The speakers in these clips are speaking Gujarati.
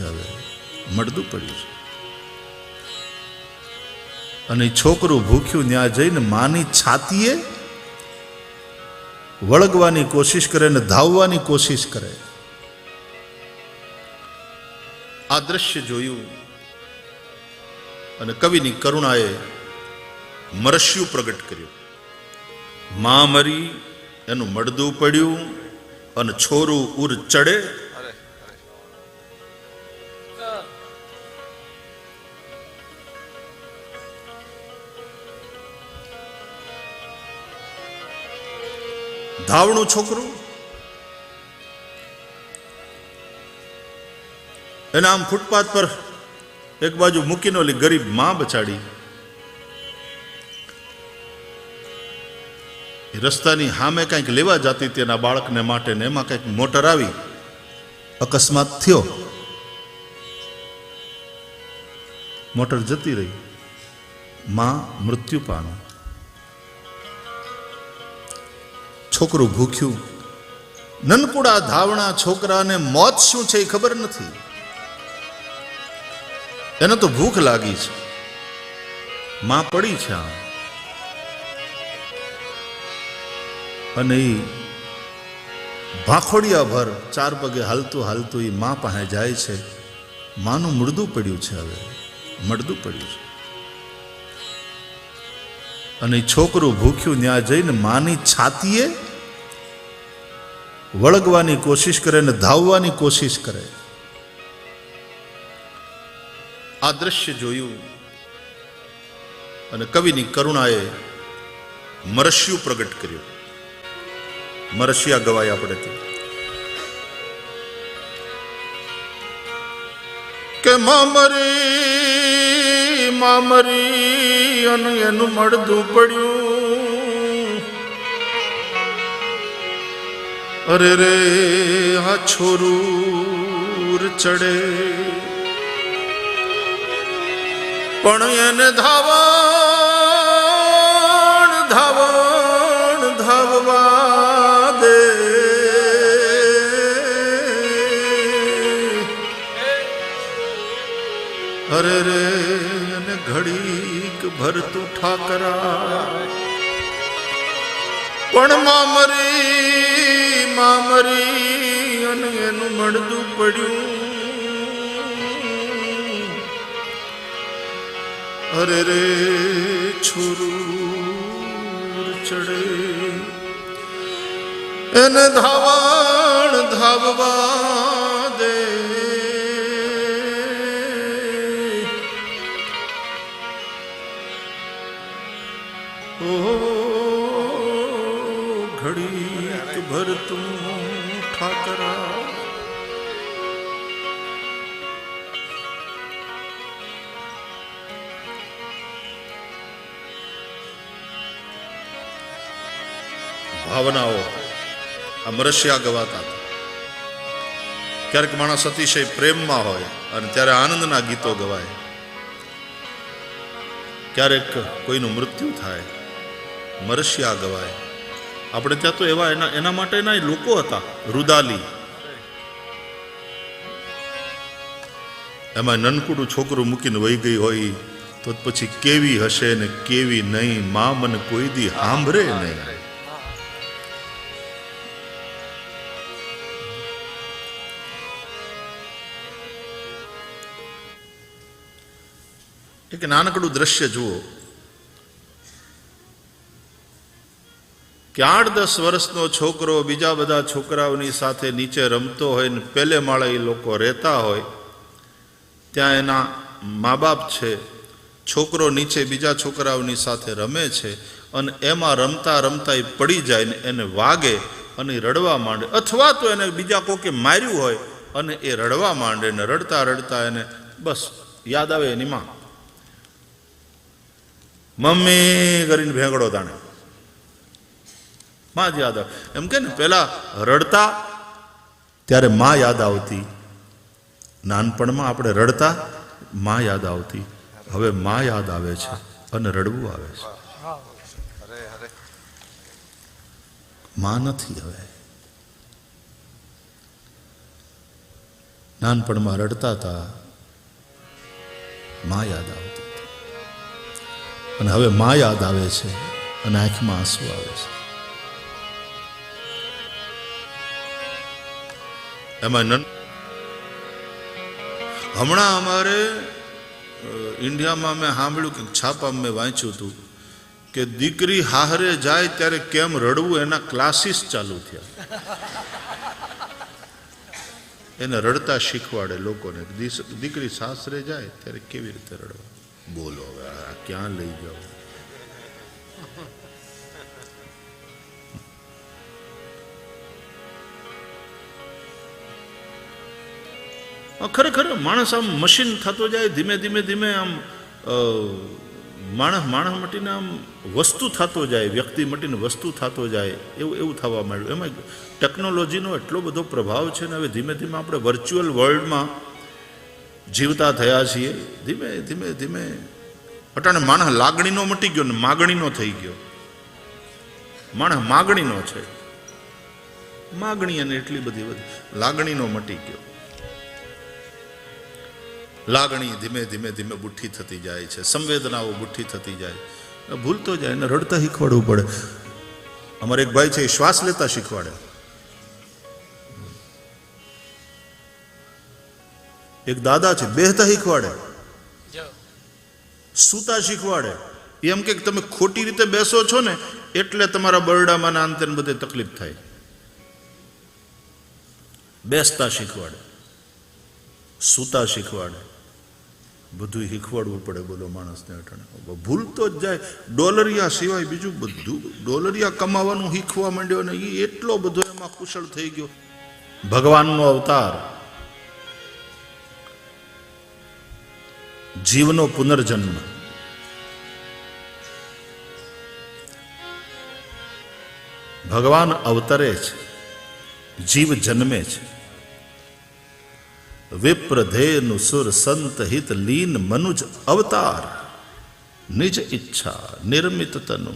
હવે મળતું પડ્યું છે. અને છોકરું ભૂખ્યું ત્યાં જઈને માની છાતીએ વળગવાની કોશિશ કરે ને ધાવવાની કોશિશ કરે. આ દ્રશ્ય જોયું અને કવિની કરુણાએ મરસ્યું પ્રગટ કર્યું. મા મરી, એનું મળદું પડ્યું અને છોરું ઉર ચડે ધાવણું છોકરું? એને આમ ફૂટપાથ પર એક બાજુ મૂકીને ઓલી ગરીબમાં બચાડી. રસ્તાની સામે કંઈક લેવા જતી હતી એના બાળકને માટે ને એમાં કંઈક મોટર આવી. અકસ્માત થયો. મોટર જતી રહી. માં મૃત્યુ પામી છોકરું ભૂખ્યું. નનકુડા ધાવણા છોકરાને મોત શું છે એ ખબર નથી. એને તો ભૂખ લાગી છે. માં પડી છે અને એ ભાખોડિયા ભર ચાર પગે હાલતું હાલતું એ માં પાસે જાય છે. માનું મૃદું પડ્યું છે હવે. મળદું પડ્યું છે. અને છોકરું ભૂખ્યું, ત્યાં જઈને માની છાતીએ વળગવાની કોશિશ કરે ને ધાવવાની કોશિશ કરે. આ દ્રશ્ય જોયું અને કવિની કરુણાએ મરસ્યું પ્રગટ કર્યું. મરસિયા ગવાય આપણે કે મામરી મામરી અને એનું મળદું પડ્યું. અરે રે, આ છોરૂર ચડે. પણ એને ધાવણ ધાવણ, ધાવવા દે. અરે રે અને ઘડીક ભરતું ઠાકરા. પણ મામરી મામરી અને એનું મળદું પડ્યું. અરે રે છોરું ચડે. એને ધાવણ ધાવવા દે. ઓ ઘડીક ભરતું ઠાકરા. ભાવનાઓ આ મરસિયા ગવાતા ક્યારેક માણસ અતિશય પ્રેમમાં હોય અને ત્યારે આનંદના ગીતો ગવાય. ક્યારેક કોઈનું મૃત્યુ થાય, મરસ્યા ગવાય. આપણે ત્યાં તો એવા એના એના માટેના લોકો હતા, રુદાલી. એમાં નનકુડું છોકરું મૂકીને વહી ગઈ હોય, તો પછી કેવી હશે ને કેવી નહીં, મા મને કોઈ દી સાંભળે નહીં. એક નાનકડું દ્રશ્ય જુઓ. કે આઠ દસ વર્ષનો છોકરો બીજા બધા છોકરાઓની સાથે નીચે રમતો હોય ને પેલે માળે એ લોકો રહેતા હોય, ત્યાં એના મા બાપ છે, છોકરો નીચે બીજા છોકરાઓની સાથે રમે છે અને એમાં રમતા રમતા એ પડી જાય ને એને વાગે અને રડવા માંડે. અથવા તો એને બીજા કોકે માર્યું હોય અને એ રડવા માંડે ને રડતા રડતા એને બસ યાદ આવે એની માં. મમ્મી કરીને ભેંગડો તાણે. માં જ યાદ આવે. એમ કે ને પેલા રડતા, ત્યારે માં યાદ આવતી. નાનપણમાં આપણે રડતા, માં યાદ આવતી. હવે માં યાદ આવે છે અને રડવું આવે છે. માં નથી હવે. નાનપણમાં રડતા હતા, માં યાદ આવતી. અને હવે માં યાદ આવે છે અને આંખમાં આંસુ આવે છે. એમાં હમણાં અમારે ઇન્ડિયામાં મેં સાંભળ્યું કે છાપામાં મેં વાંચ્યું હતું કે દીકરી હાહરે જાય ત્યારે કેમ રડવું? એના ક્લાસીસ ચાલુ થયા. એને રડતા શીખવાડે લોકોને દીકરી સાસરે જાય ત્યારે કેવી રીતે રડવા? બોલો હવે, આ ક્યાં લઈ જાઓ? ખરેખર માણસ આમ મશીન થતો જાય, ધીમે ધીમે ધીમે આમ માણસ માણસ મટીને આમ વસ્તુ થતો જાય, વ્યક્તિ મટીને વસ્તુ થતો જાય, એવું એવું થવા માંડ્યું. એમાં ટેકનોલોજીનો એટલો બધો પ્રભાવ છે ને, હવે ધીમે ધીમે આપણે વર્ચ્યુઅલ વર્લ્ડમાં જીવતા થયા છીએ. ધીમે ધીમે ધીમે. અટાણે માણસ લાગણીનો મટી ગયો ને માગણીનો થઈ ગયો. માણસ માગણીનો છે. માગણી અને એટલી બધી લાગણીનો મટી ગયો. લાગણી ધીમે ધીમે ધીમે બુઠ્ઠી થતી જાય છે સંવેદનાઓ બુઠ્ઠી થતી જાય ભૂલતો જાય ને રડતા શીખવાડવું પડે. અમારે એક ભાઈ છે એ શ્વાસ લેતા શીખવાડે. એક દાદા છે બેહતા શીખવાડે. સૂતા શીખવાડે. એમ કે તમે ખોટી રીતે બેસો છો ને એટલે તમારા બરડામાં ના અંતે બધે તકલીફ થાય. બેસતા શીખવાડે. સૂતા શીખવાડે. બધું શીખવાડવું પડે બોલો માણસને અટાણે. ભૂલતો જ જાય. ડોલરિયા સિવાય બીજું બધું ડોલરિયા કમાવાનું શીખવા માંડ્યો ને એ એટલો બધો એમાં કુશળ થઈ ગયો. ભગવાનનો અવતાર. જીવનો પુનર્જન્મ. ભગવાન અવતરે છે. જીવ જન્મે છે. વિપ્રધેનુ સુર સંત હિત લીન મનુજ અવતાર નિજ ઈચ્છા નિર્મિત તનુ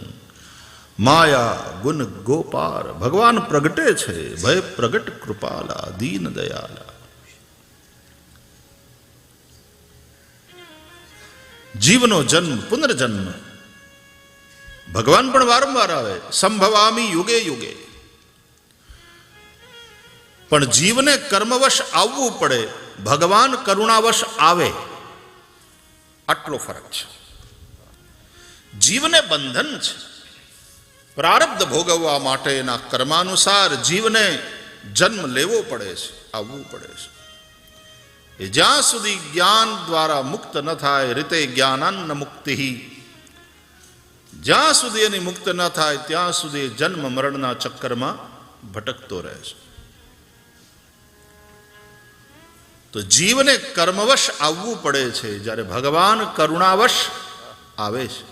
માયા ગુણ ગોપાર ભગવાન પ્રગટે છે ભય પ્રગટ કૃપાલા દીન દયાલા જીવનો જન્મ પુનર્જન્મ ભગવાન પણ વારંવાર આવે સંભવામી યુગે યુગે પણ જીવને કર્મવશ આવવું પડે ભગવાન કરુણાવશ આવે, આટલો ફરક છે. જીવને બંધન છે. પ્રારબ્ધ ભોગવવા માટેના કર્માનુસાર જીવને જન્મ લેવો પડે છે, આવવું પડે છે. એ જ્યાં સુધી જ્ઞાન દ્વારા મુક્ત ન થાય, રીતે જ્ઞાનાન્ન મુક્તિ. જ્યાં સુધી એની મુક્ત ન થાય, ત્યાં સુધી જન્મ મરણના ચક્કરમાં ભટકતો રહે છે. તો જીવને કર્મવશ આવવું પડે છે. જ્યારે ભગવાન કરુણાવશ આવે છે.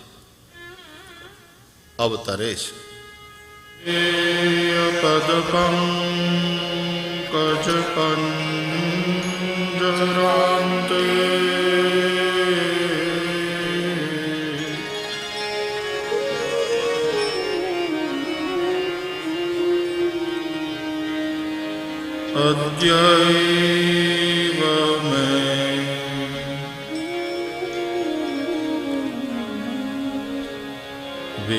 અવતરે છે. પદ પંકજ પંજરાંતે.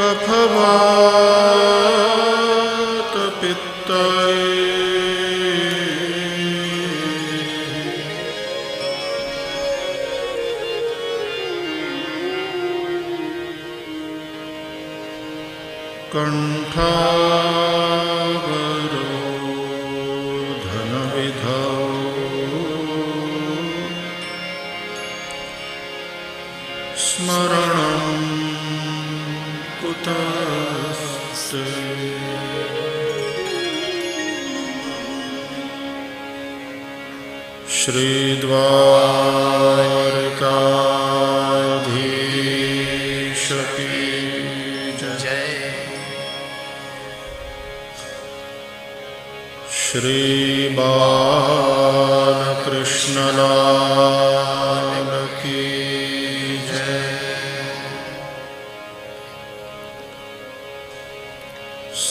कफवात पित्तये पुतास्ते श्रीद्वारकाधीश की जय श्रीबालकृष्णला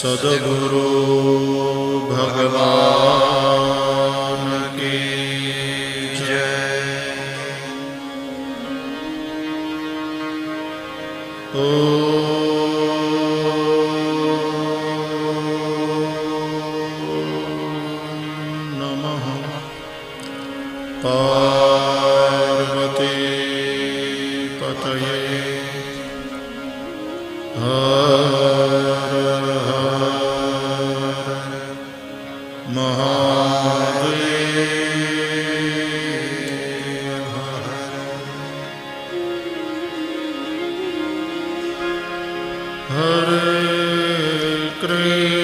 સદગુરુ ભગવાન Hare Krishna.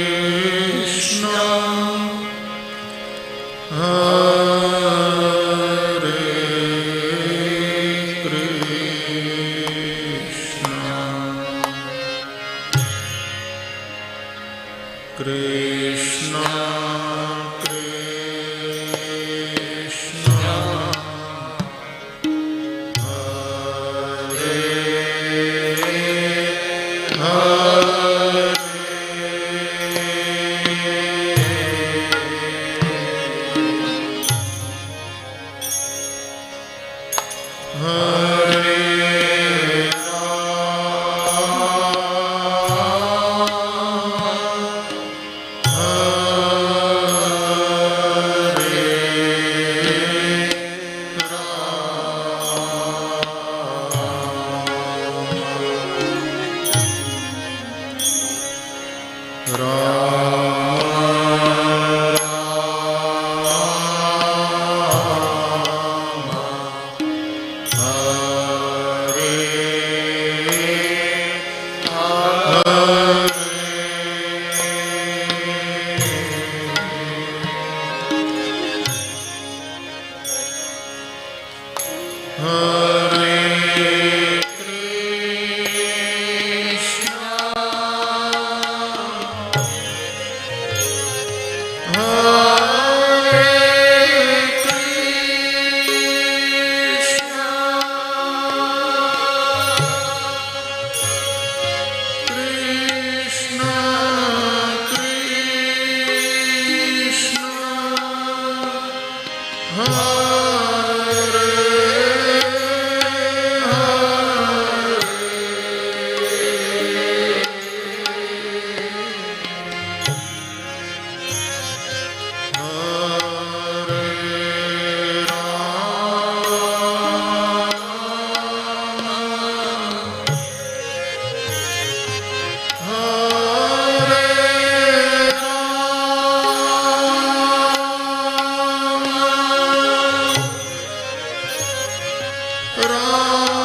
Ram.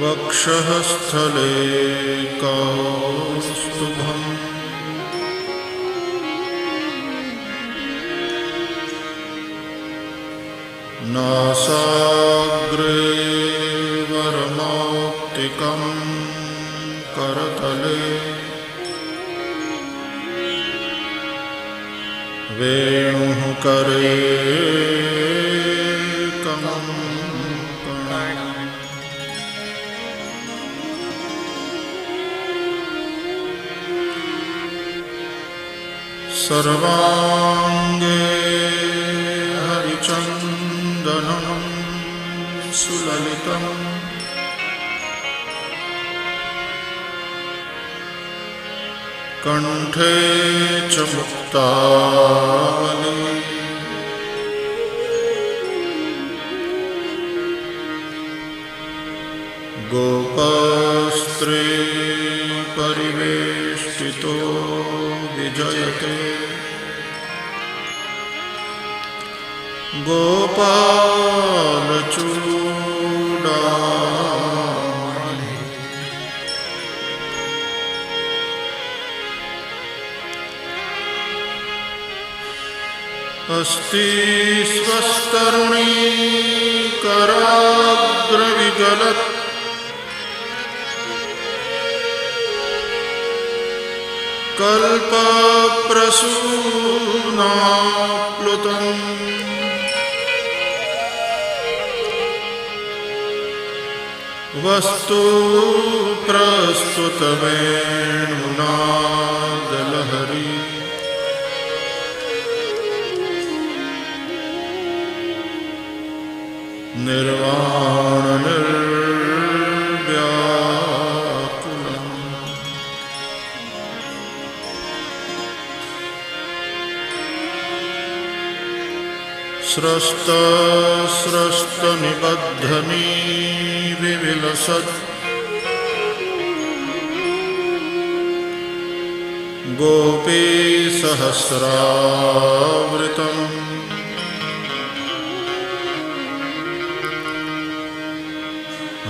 वक्षः स्थले कौस्तुभम् नासाग्रे वरमौक्तिकं करतले वेणुः करे कङ्कणम् सर्वाङ्गे हरिचन्दनं सुललितम् कण्ठे च मुक्तावली गोपास्त्रे परिवेष्टितो विजयते गोपालचूडामणि अस्ति स्वस्तरुणी कराग्रविगलत् कल्पप्रसूनाप्लुतम् वस्तु प्रस्तुतवेणुनादलहरी निर्वाणनिर्व्याकुलम् स्रस्तस्रस्तनिबद्धनी विविलसत् गोपीसहस्रावृतम्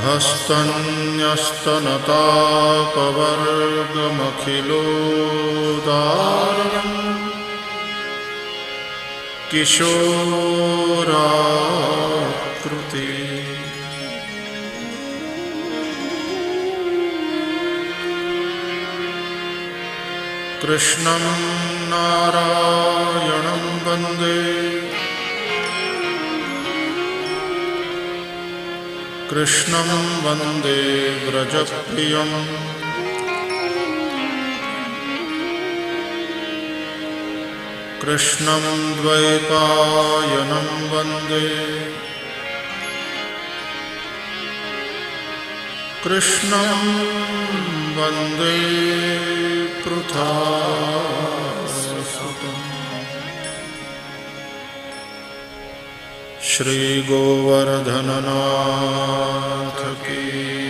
हस्तन्यस्तनतापवर्गमखिलोदारणम् किशोराकृति। कृष्णं नारायणं वन्दे कृष्णं वन्दे व्रजप्रियम् कृष्णं द्वैपायनं वन्दे कृष्णं वन्दे पृथासुतम् श्रीगोवर्धननाथ की जय